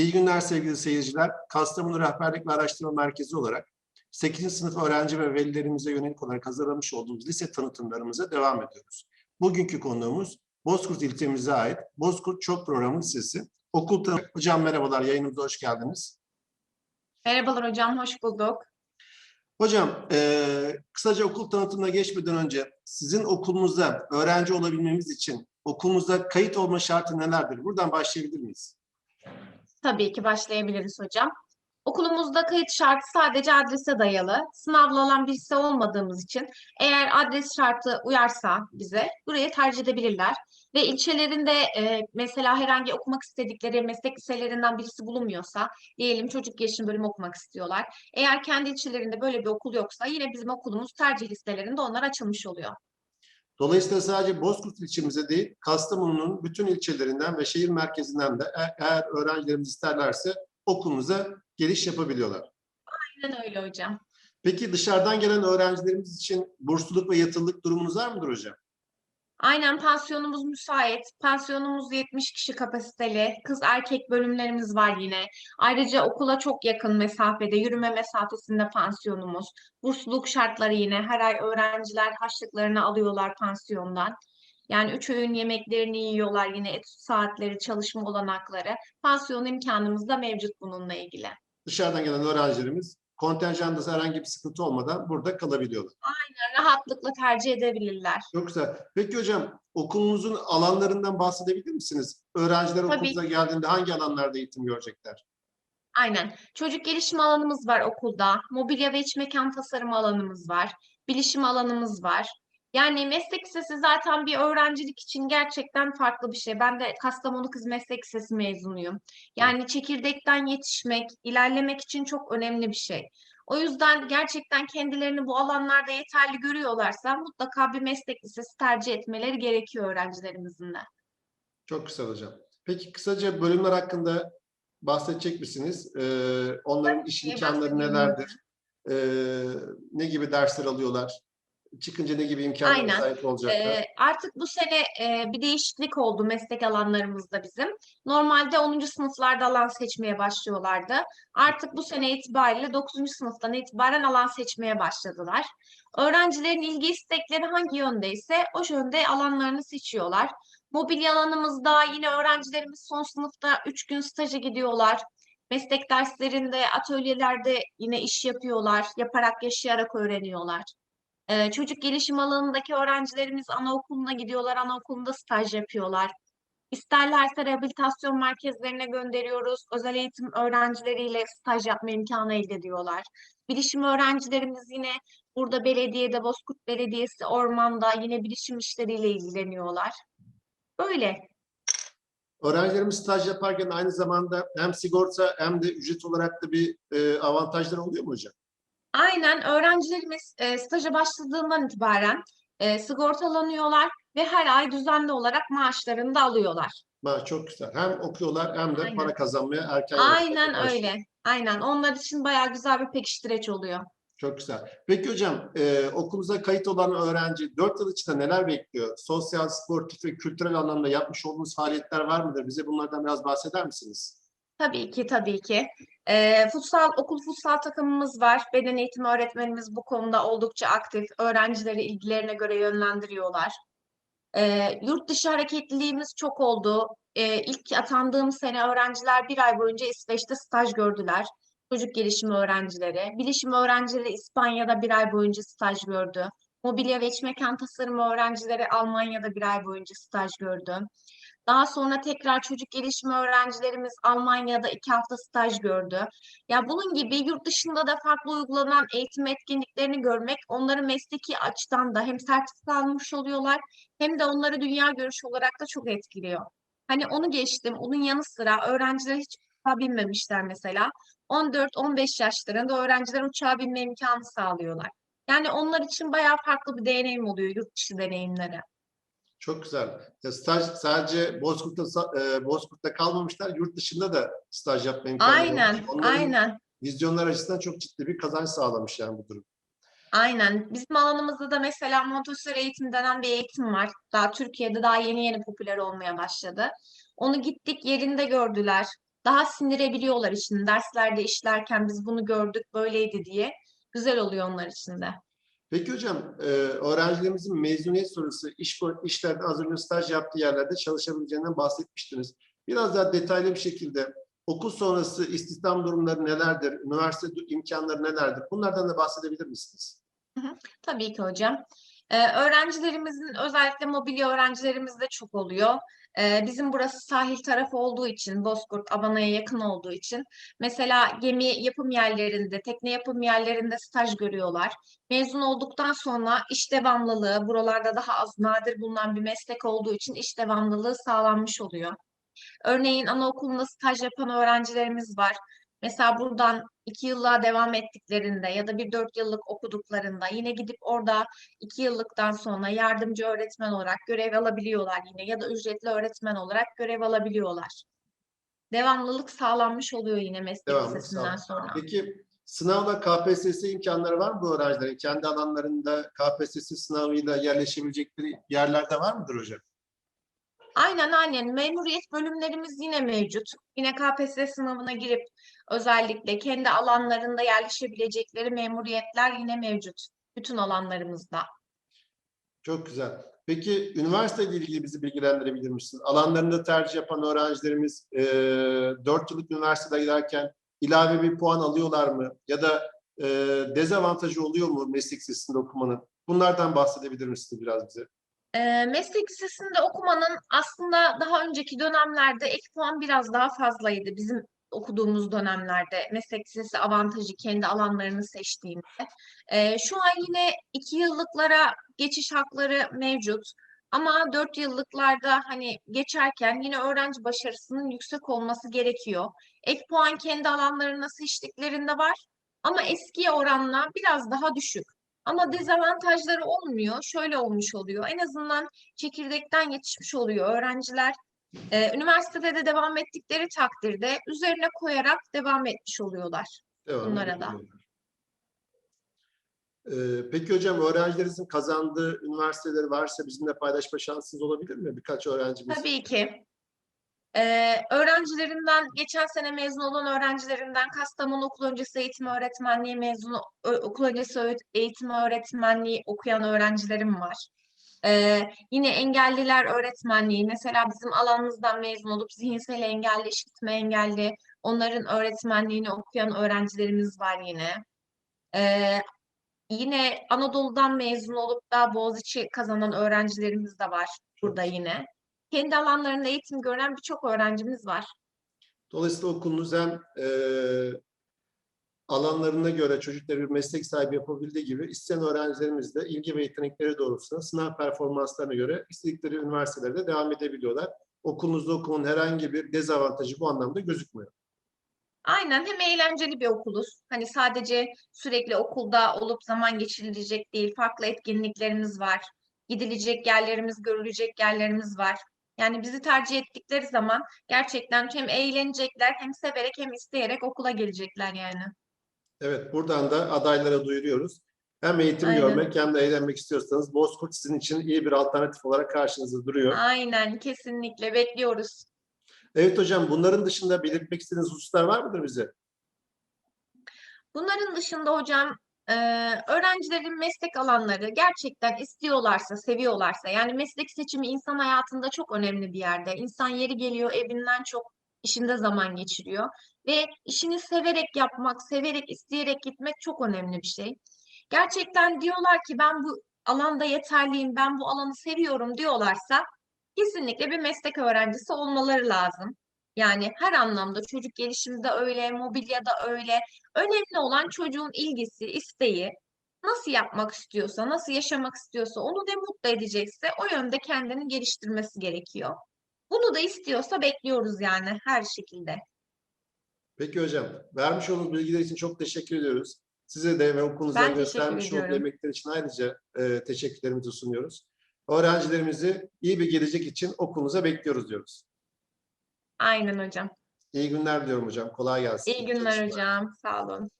İyi günler sevgili seyirciler. Kastamonu Rehberlik ve Araştırma Merkezi olarak 8. sınıf öğrenci ve velilerimize yönelik olarak hazırlamış olduğumuz lise tanıtımlarımıza devam ediyoruz. Bugünkü konuğumuz Bozkurt ilçemize ait Bozkurt Çok Programı Lisesi. Okul tanı- Hocam merhabalar, yayınımıza hoş geldiniz. Merhabalar hocam, hoş bulduk. Hocam, eee, kısaca okul tanıtımına geçmeden önce sizin okulumuzda öğrenci olabilmemiz için okulumuzda kayıt olma şartı nelerdir? Buradan başlayabilir miyiz? Tabii ki başlayabiliriz hocam. Okulumuzda kayıt şartı sadece adrese dayalı. Sınavlı olan bir lise olmadığımız için eğer adres şartı uyarsa bize burayı tercih edebilirler. Ve ilçelerinde e, mesela herhangi okumak istedikleri meslek liselerinden birisi bulunmuyorsa, diyelim çocuk gelişim bölümü okumak istiyorlar. Eğer kendi ilçelerinde böyle bir okul yoksa yine bizim okulumuz tercih listelerinde onlar açılmış oluyor. Dolayısıyla sadece Bozkurt ilçemize değil, Kastamonu'nun bütün ilçelerinden ve şehir merkezinden de e- eğer öğrencilerimiz isterlerse okulumuza geliş yapabiliyorlar. Aynen öyle hocam. Peki dışarıdan gelen öğrencilerimiz için bursluluk ve yatırılık durumunuz var mıdır hocam? Aynen pansiyonumuz müsait. Pansiyonumuz 70 kişi kapasiteli. Kız erkek bölümlerimiz var yine. Ayrıca okula çok yakın mesafede, yürüme mesafesinde pansiyonumuz. Bursluluk şartları yine. Her ay öğrenciler harçlıklarını alıyorlar pansiyondan. Yani üç öğün yemeklerini yiyorlar yine etüt saatleri, çalışma olanakları. Pansiyon imkanımız da mevcut bununla ilgili. Dışarıdan gelen öğrencilerimiz kontenjanda herhangi bir sıkıntı olmadan burada kalabiliyorlar. Rahatlıkla tercih edebilirler. Çok güzel. Peki hocam okulunuzun alanlarından bahsedebilir misiniz? Öğrenciler Tabii. okulunuza geldiğinde hangi alanlarda eğitim görecekler? Aynen. Çocuk gelişimi alanımız var okulda. Mobilya ve iç mekan tasarımı alanımız var. Bilişim alanımız var. Yani meslek lisesi zaten bir öğrencilik için gerçekten farklı bir şey. Ben de Kastamonu Kız Meslek Lisesi mezunuyum. Yani çekirdekten yetişmek, ilerlemek için çok önemli bir şey. O yüzden gerçekten kendilerini bu alanlarda yeterli görüyorlarsa mutlaka bir meslek lisesi tercih etmeleri gerekiyor öğrencilerimizin de. Çok güzel hocam. Peki kısaca bölümler hakkında bahsedecek misiniz? Ee, onların iş imkanları nelerdir? Ee, ne gibi dersler alıyorlar? Çıkınca ne gibi imkanlara Aynen. sahip olacaklar? Ee, artık bu sene e, bir değişiklik oldu meslek alanlarımızda bizim. Normalde 10. sınıflarda alan seçmeye başlıyorlardı. Artık bu sene itibariyle 9. sınıftan itibaren alan seçmeye başladılar. Öğrencilerin ilgi istekleri hangi yöndeyse o yönde alanlarını seçiyorlar. Mobilya alanımızda yine öğrencilerimiz son sınıfta 3 gün staja gidiyorlar. Meslek derslerinde, atölyelerde yine iş yapıyorlar. Yaparak, yaşayarak öğreniyorlar. Çocuk gelişim alanındaki öğrencilerimiz anaokuluna gidiyorlar, anaokulunda staj yapıyorlar. İsterlerse rehabilitasyon merkezlerine gönderiyoruz. Özel eğitim öğrencileriyle staj yapma imkanı elde ediyorlar. Bilişim öğrencilerimiz yine burada belediyede, Bozkurt Belediyesi ormanda yine bilişim işleriyle ilgileniyorlar. Böyle. Öğrencilerimiz staj yaparken aynı zamanda hem sigorta hem de ücret olarak da bir e, avantajları oluyor mu hocam? Aynen öğrencilerimiz e, staja başladığından itibaren e, sigortalanıyorlar ve her ay düzenli olarak maaşlarını da alıyorlar. Ha, çok güzel. Hem okuyorlar hem de Aynen. para kazanmaya erken Aynen öyle. Aynen. Onlar için bayağı güzel bir pekiştireç oluyor. Çok güzel. Peki hocam, e, okulunuza kayıt olan öğrenci 4 yıl içinde neler bekliyor? Sosyal, sportif ve kültürel anlamda yapmış olduğunuz faaliyetler var mıdır? Bize bunlardan biraz bahseder misiniz? Tabii ki, tabii ki. Ee, futsal, okul futsal takımımız var. Beden eğitimi öğretmenimiz bu konuda oldukça aktif. Öğrencileri ilgilerine göre yönlendiriyorlar. Ee, yurt dışı hareketliliğimiz çok oldu. Ee, ilk atandığım sene öğrenciler bir ay boyunca İsveç'te staj gördüler. Çocuk gelişimi öğrencileri. Bilişim öğrencileri İspanya'da bir ay boyunca staj gördü. Mobilya ve iç mekan tasarımı öğrencileri Almanya'da bir ay boyunca staj gördü. Daha sonra tekrar çocuk gelişimi öğrencilerimiz Almanya'da iki hafta staj gördü. Ya bunun gibi yurt dışında da farklı uygulanan eğitim etkinliklerini görmek onları mesleki açıdan da hem sertifika almış oluyorlar hem de onları dünya görüşü olarak da çok etkiliyor. Hani onu geçtim. Onun yanı sıra öğrenciler hiç uçağa binmemişler mesela. 14-15 yaşlarında öğrenciler uçağa binme imkanı sağlıyorlar. Yani onlar için bayağı farklı bir deneyim oluyor yurt dışı deneyimleri. Çok güzel. Ya staj sadece Bozkurt'ta e, Bozkurt'ta kalmamışlar, yurt dışında da staj yapma imkanı Aynen, olmuş. Onların aynen. Vizyonlar açısından çok ciddi bir kazanç sağlamış yani bu durum. Aynen. Bizim alanımızda da mesela Montessori eğitim denen bir eğitim var. Daha Türkiye'de daha yeni yeni popüler olmaya başladı. Onu gittik yerinde gördüler. daha sindirebiliyorlar için. Derslerde işlerken biz bunu gördük, böyleydi diye. Güzel oluyor onlar için de. Peki hocam, e, öğrencilerimizin mezuniyet sonrası iş, işlerde hazırlığı staj yaptığı yerlerde çalışabileceğinden bahsetmiştiniz. Biraz daha detaylı bir şekilde okul sonrası istihdam durumları nelerdir, üniversite imkanları nelerdir? Bunlardan da bahsedebilir misiniz? Tabii ki hocam. Ee, öğrencilerimizin özellikle mobilya öğrencilerimiz de çok oluyor. Bizim burası sahil tarafı olduğu için, Bozkurt, Abana'ya yakın olduğu için mesela gemi yapım yerlerinde, tekne yapım yerlerinde staj görüyorlar. Mezun olduktan sonra iş devamlılığı, buralarda daha az nadir bulunan bir meslek olduğu için iş devamlılığı sağlanmış oluyor. Örneğin anaokulunda staj yapan öğrencilerimiz var. Mesela buradan iki yıllığa devam ettiklerinde ya da bir dört yıllık okuduklarında yine gidip orada iki yıllıktan sonra yardımcı öğretmen olarak görev alabiliyorlar yine ya da ücretli öğretmen olarak görev alabiliyorlar. Devamlılık sağlanmış oluyor yine meslek Devamlılık lisesinden sonra. Peki sınavla KPSS imkanları var mı bu öğrencilerin? Kendi alanlarında KPSS sınavıyla yerleşebilecekleri yerlerde var mıdır hocam? Aynen aynen. Memuriyet bölümlerimiz yine mevcut. Yine KPSS sınavına girip özellikle kendi alanlarında yerleşebilecekleri memuriyetler yine mevcut. Bütün alanlarımızda. Çok güzel. Peki üniversite ile ilgili bizi bilgilendirebilir misiniz? Alanlarında tercih yapan öğrencilerimiz e, 4 yıllık üniversitede giderken ilave bir puan alıyorlar mı? Ya da e, dezavantajı oluyor mu meslek lisesinde okumanın? Bunlardan bahsedebilir misiniz biraz bize? Ee, meslek lisesinde okumanın aslında daha önceki dönemlerde ek puan biraz daha fazlaydı. Bizim okuduğumuz dönemlerde meslek lisesi avantajı kendi alanlarını seçtiğinde. Ee, şu an yine iki yıllıklara geçiş hakları mevcut. Ama dört yıllıklarda hani geçerken yine öğrenci başarısının yüksek olması gerekiyor. Ek puan kendi alanlarına seçtiklerinde var. Ama eskiye oranla biraz daha düşük. Ama dezavantajları olmuyor. Şöyle olmuş oluyor. En azından çekirdekten yetişmiş oluyor öğrenciler. Ee, üniversitede de devam ettikleri takdirde üzerine koyarak devam etmiş oluyorlar. Devam Bunlara da. Ee, peki hocam öğrencilerinizin kazandığı üniversiteleri varsa bizimle paylaşma şansınız olabilir mi? Birkaç öğrencimiz. Tabii ki. Ee, öğrencilerimden, geçen sene mezun olan öğrencilerimden Kastamonu Okul Öncesi Eğitim Öğretmenliği mezunu, okul öncesi eğitim öğretmenliği okuyan öğrencilerim var. Ee, yine engelliler öğretmenliği, mesela bizim alanımızdan mezun olup zihinsel engelli, işitme engelli, onların öğretmenliğini okuyan öğrencilerimiz var yine. Ee, yine Anadolu'dan mezun olup da Boğaziçi kazanan öğrencilerimiz de var burada yine. Kendi alanlarında eğitim gören birçok öğrencimiz var. Dolayısıyla okulunuz hem e, alanlarına göre çocukları bir meslek sahibi yapabildiği gibi isteyen öğrencilerimiz de ilgi ve yetenekleri doğrultusunda sınav performanslarına göre istedikleri üniversitelerde devam edebiliyorlar. Okulunuzda okumanın herhangi bir dezavantajı bu anlamda gözükmüyor. Aynen hem eğlenceli bir okuluz. Hani sadece sürekli okulda olup zaman geçirilecek değil, farklı etkinliklerimiz var. Gidilecek yerlerimiz, görülecek yerlerimiz var. Yani bizi tercih ettikleri zaman gerçekten hem eğlenecekler, hem severek hem isteyerek okula gelecekler yani. Evet, buradan da adaylara duyuruyoruz. Hem eğitim Aynen. görmek hem de eğlenmek istiyorsanız Bozkurt sizin için iyi bir alternatif olarak karşınızda duruyor. Aynen, kesinlikle bekliyoruz. Evet hocam, bunların dışında belirtmek istediğiniz hususlar var mıdır bize? Bunların dışında hocam öğrencilerin meslek alanları gerçekten istiyorlarsa, seviyorlarsa yani meslek seçimi insan hayatında çok önemli bir yerde. İnsan yeri geliyor evinden çok işinde zaman geçiriyor ve işini severek yapmak, severek, isteyerek gitmek çok önemli bir şey. Gerçekten diyorlar ki ben bu alanda yeterliyim, ben bu alanı seviyorum diyorlarsa kesinlikle bir meslek öğrencisi olmaları lazım. Yani her anlamda çocuk gelişimde öyle, mobilyada öyle. Önemli olan çocuğun ilgisi, isteği, nasıl yapmak istiyorsa, nasıl yaşamak istiyorsa, onu ne mutlu edecekse o yönde kendini geliştirmesi gerekiyor. Bunu da istiyorsa bekliyoruz yani her şekilde. Peki hocam, vermiş olduğunuz bilgiler için çok teşekkür ediyoruz. Size de ve teşekkür göstermiş olduğu emekler için ayrıca e, teşekkürlerimizi sunuyoruz. Öğrencilerimizi iyi bir gelecek için okulunuza bekliyoruz diyoruz. Aynen hocam. İyi günler diliyorum hocam. Kolay gelsin. İyi günler Çalışmalar. hocam. Sağ olun.